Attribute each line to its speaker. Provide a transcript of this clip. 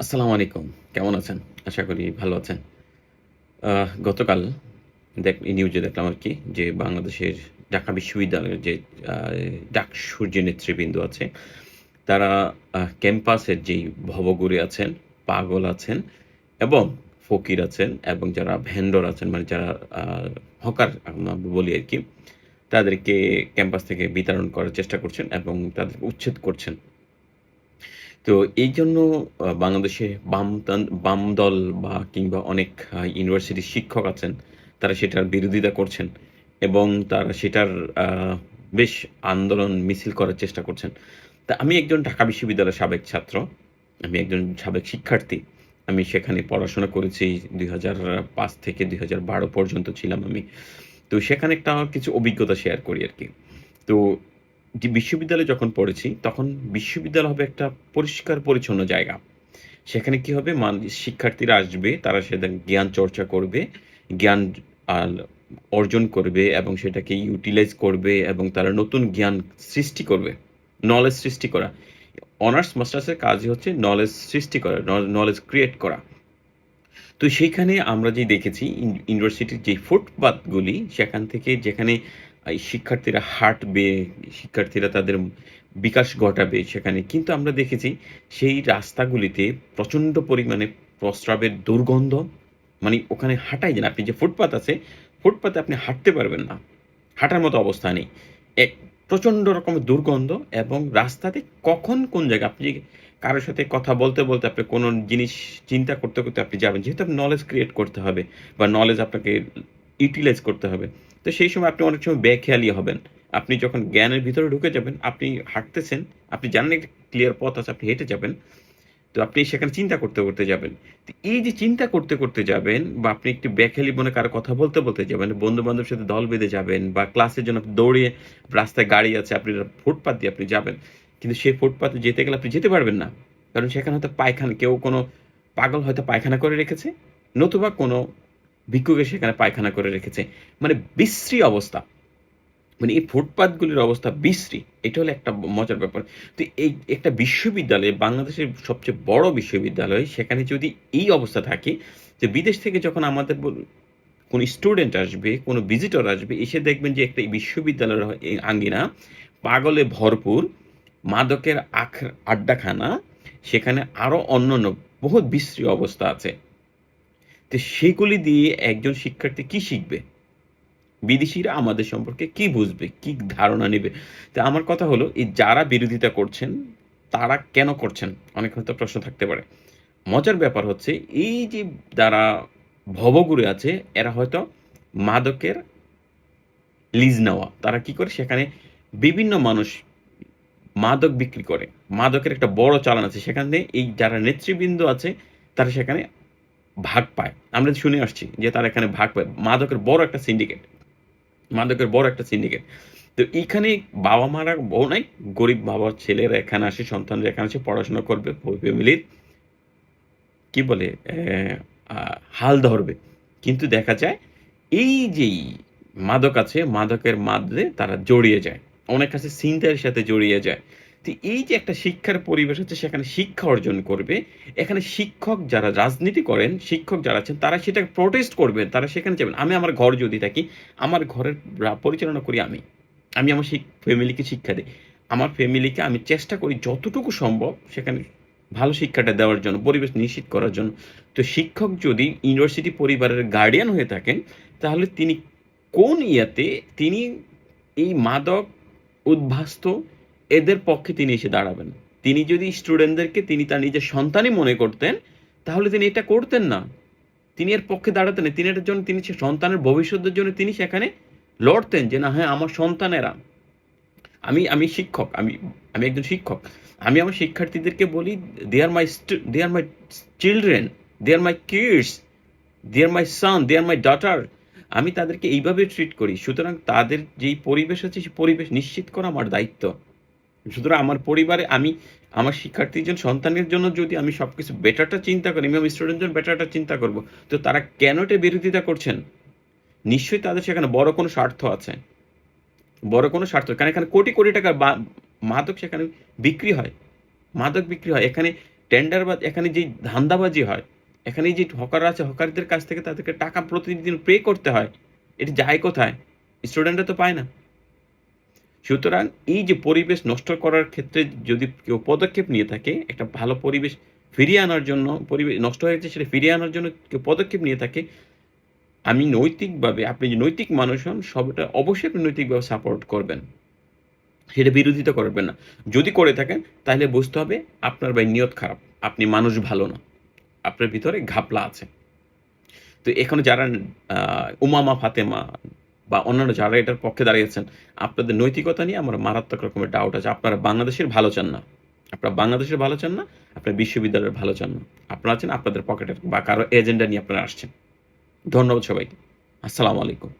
Speaker 1: আসসালামু আলাইকুম। কেমন আছেন? আশা করি ভালো আছেন। গতকাল দেখ নিউজে দেখলাম আর কি যে বাংলাদেশের ঢাকা বিশ্ববিদ্যালয়ের যে আহ, ডাকসুর যে নেতৃবৃন্দ আছে তারা ক্যাম্পাসের যেই ভবগুরি আছেন পাগল আছেন এবং ফকির আছেন এবং যারা ভেন্ডর আছেন মানে যারা হকার বলি আর কি তাদেরকে ক্যাম্পাস থেকে বিতরণ করার চেষ্টা করছেন এবং তাদেরকে উচ্ছেদ করছেন। তো এই জন্য বাংলাদেশে বামতান বাম দল বা কিংবা অনেক ইউনিভার্সিটির শিক্ষক আছেন, তারা সেটার বিরোধিতা করছেন এবং তারা সেটার বেশ আন্দোলন, মিছিল করার চেষ্টা করছেন। তা আমি একজন ঢাকা বিশ্ববিদ্যালয়ের সাবেক ছাত্র, আমি একজন সাবেক শিক্ষার্থী। আমি সেখানে পড়াশোনা করেছি, দুই হাজার পাঁচ থেকে দুই হাজার বারো পর্যন্ত ছিলাম আমি। তো সেখানে একটা কিছু অভিজ্ঞতা শেয়ার করি আর কি। তো যে বিশ্ববিদ্যালয়ে যখন পড়েছি, তখন বিশ্ববিদ্যালয় হবে একটা পরিষ্কার পরিচ্ছন্ন জায়গা। সেখানে কি হবে? মান, শিক্ষার্থীরা আসবে, তারা সেটা জ্ঞান চর্চা করবে, জ্ঞান অর্জন করবে এবং সেটাকে ইউটিলাইজ করবে এবং তারা নতুন জ্ঞান সৃষ্টি করবে নলেজ সৃষ্টি করা। অনার্স মাস্টার্সের কাজই হচ্ছে নলেজ সৃষ্টি করা নলেজ ক্রিয়েট করা। তো সেইখানে আমরা যে দেখেছি ইউন- ইউনিভার্সিটির যে ফুটপাথগুলি সেখান থেকে যেখানে এই শিক্ষার্থীরা হাঁটবে, শিক্ষার্থীরা তাদের বিকাশ ঘটাবে সেখানে। কিন্তু আমরা দেখেছি সেই রাস্তাগুলিতে প্রচণ্ড পরিমাণে প্রস্রাবের দুর্গন্ধ মানে ওখানে হাঁটাই যায় না। আপনি যে ফুটপাথ আছে, ফুটপাতে আপনি হাঁটতে পারবেন না। হাঁটার মতো অবস্থা নেই। এক প্রচণ্ড রকমের দুর্গন্ধ এবং রাস্তাতে কখন কোন জায়গা আপনি কারোর সাথে কথা বলতে বলতে আপনি কোনো জিনিস চিন্তা করতে করতে আপনি যাবেন, যেহেতু আপনি নলেজ ক্রিয়েট করতে হবে বা নলেজ আপনাকে ইউটিলাইজ করতে হবে। তো সেই সময় আপনি অনেক সময় বেখেয়ালি হবেন। আপনি যখন জ্ঞানের ভিতরে ঢুকে যাবেন, আপনি হাঁটতেছেন, আপনি জানেন একটা ক্লিয়ার পথ আছে, আপনি হেঁটে যাবেন। তো আপনি সেখানে চিন্তা করতে করতে যাবেন। তো এই যে চিন্তা করতে করতে যাবেন বা আপনি একটু বেখেয়ালি মনে কারও কথা বলতে বলতে যাবেন বন্ধু বান্ধবের সাথে দল বেঁধে যাবেন বা ক্লাসের জন্য আপনি দৌড়িয়ে রাস্তায় গাড়ি আছে, আপনি ফুটপাথ দিয়ে আপনি যাবেন। কিন্তু সেই ফুটপাথে যেতে গেলে আপনি যেতে পারবেন না। কারণ সেখানে হয়তো পায়খানা, কেউ কোনো পাগল হয়তো পায়খানা করে রেখেছে, নতুবা কোনো ভিক্ষুকে সেখানে পায়খানা করে রেখেছে। মানে বিশ্রী অবস্থা। মানে এই ফুটপাথগুলির অবস্থা বিশ্রী। এটা হলো একটা মজার ব্যাপার। তো এই একটা বিশ্ববিদ্যালয়ে, বাংলাদেশের সবচেয়ে বড় বিশ্ববিদ্যালয়, সেখানে যদি এই অবস্থা থাকে যে বিদেশ থেকে যখন আমাদের কোনো স্টুডেন্ট আসবে, কোনো ভিজিটর আসবে, এসে দেখবেন যে একটা বিশ্ববিদ্যালয়ের আঙ্গিনা পাগলে ভরপুর, মাদকের আখ, আড্ডাখানা, সেখানে আরও অন্যান্য বহুত বিশ্রী অবস্থা আছে। তো সেগুলি দিয়ে একজন শিক্ষার্থী কি শিখবে? বিদেশিরা আমাদের সম্পর্কে কি বুঝবে? কি ধারণা নেবে? তো আমার কথা হলো, এই যারা বিরোধিতা করছেন, তারা কেন করছেন? অনেক হয়তো প্রশ্ন থাকতে পারে। মজার ব্যাপার হচ্ছে, এই যে যারা ভবগুরু আছে, এরা হয়তো মাদকের লিজ নেওয়া। তারা কি করে? সেখানে বিভিন্ন মানুষ মাদক বিক্রি করে। মাদকের একটা বড় চালান আছে। সেখানে এই যারা নেতৃবৃন্দ আছে, তারা সেখানে ভাগ পায়। আমরা শুনে আসছি যে তারা এখানে ভাগ পায়। মাদকের বড় একটা সিন্ডিকেট মাদকের বড় একটা সিন্ডিকেট তো এইখানে বাবা মারা বউ নাই, গরিব বাবার ছেলেরা এখানে আসে, সন্তানরা এখানে আসে, পড়াশোনা করবে ফ্যামিলির কি বলে হাল ধরবে। কিন্তু দেখা যায় এই যেই মাদক আছে, মাদকের মাদে তারা জড়িয়ে যায়। অনেক কাছে চিন্তার সাথে জড়িয়ে যায়। তো এই যে একটা শিক্ষার পরিবেশ আছে সেখানে শিক্ষা অর্জন করবে, এখানে শিক্ষক যারা রাজনীতি করেন, শিক্ষক যারা আছেন, তারা সেটা প্রোটেস্ট করবেন, তারা সেখানে যাবেন। আমি আমার ঘর যদি থাকি, আমার ঘরের পরিচালনা করি আমি। আমি আমার ফ্যামিলিকে শিক্ষা দিই। আমার ফ্যামিলিকে আমি চেষ্টা করি যতটুকু সম্ভব সেখানে ভালো শিক্ষাটা দেওয়ার জন্য, পরিবেশ নিশ্চিত করার জন্য। তো শিক্ষক যদি ইউনিভার্সিটি পরিবারের গার্ডিয়ান হয়ে থাকেন, তাহলে তিনি কোন ইয়াতে তিনি এই মাদক উদ্ভাস্ত এদের পক্ষে তিনি এসে দাঁড়াবেন। তিনি যদি স্টুডেন্টদেরকে তিনি তার নিজের সন্তানই মনে করতেন, তাহলে তিনি এটা করতেন না। তিনি এর পক্ষে দাঁড়াতেন তিনি এটার জন্য তিনি সন্তানের ভবিষ্যতের জন্য তিনি সেখানে লড়তেন যে, না হ্যাঁ আমার সন্তানেরা। আমি আমি শিক্ষক, আমি আমি একজন শিক্ষক। আমি আমার শিক্ষার্থীদেরকে বলি they are my they are my children they are my kids they are my son they are my daughter আমি তাদেরকে এইভাবে ট্রিট করি। সুতরাং তাদের যেই পরিবেশ আছে সেই পরিবেশ নিশ্চিত করা আমার দায়িত্ব। সুতরাং আমার পরিবারে আমি, আমার শিক্ষার্থীর জন্য সন্তানের জন্য যদি আমি সব কিছু বেটারটা চিন্তা করি আমি আমার স্টুডেন্টের জন্য বেটারটা চিন্তা করব, তো তারা কেন এটা বিরোধিতা করছেন? নিশ্চয়ই তাদের সেখানে বড় কোনো স্বার্থ আছে। বড় কোনো স্বার্থ, কারণ এখানে কোটি কোটি টাকার বা- মাদক সেখানে বিক্রি হয়। মাদক বিক্রি হয়। এখানে টেন্ডারবাজ এখানে যে ধান্দাবাজি হয়, এখানে যে হকার আছে, হকারদের কাছ থেকে তাদেরকে টাকা প্রতিদিন পে করতে হয়। এটি যায় কোথায়? স্টুডেন্টরা তো পায় না। সুতরাং এই যে পরিবেশ নষ্ট করার ক্ষেত্রে যদি কেউ পদক্ষেপ নিয়ে থাকে, একটা ভালো পরিবেশ ফিরিয়ে আনার জন্য, পরিবেশ নষ্ট হয়ে হয়েছে সেটা ফিরিয়ে আনার জন্য কেউ পদক্ষেপ নিয়ে থাকে, আমি নৈতিকভাবে, আপনি যে নৈতিক মানুষ হন, সবটা অবশ্যই আপনি নৈতিকভাবে সাপোর্ট করবেন। সেটা বিরোধিতা করবেন না। যদি করে থাকেন, তাহলে বুঝতে হবে আপনার ভাই নিয়ত খারাপ। আপনি মানুষ ভালো না। আপনার ভিতরে ঘাপলা আছে। তো এখানে যারা উমামা, ফাতেমা বা অন্যান্য যারা এটার পক্ষে দাঁড়িয়েছেন, আপনাদের নৈতিকতা নিয়ে আমার মারাত্মক রকমের ডাউট আছে। আপনারা বাংলাদেশের ভালো চান না। আপনারা বাংলাদেশের ভালো চান না, আপনার বিশ্ববিদ্যালয়ের ভালো চান না। আপনারা আছেন আপনাদের পকেটের বা কারও এজেন্ডা নিয়ে আপনারা আসছেন। ধন্যবাদ সবাইকে। আসসালামু আলাইকুম।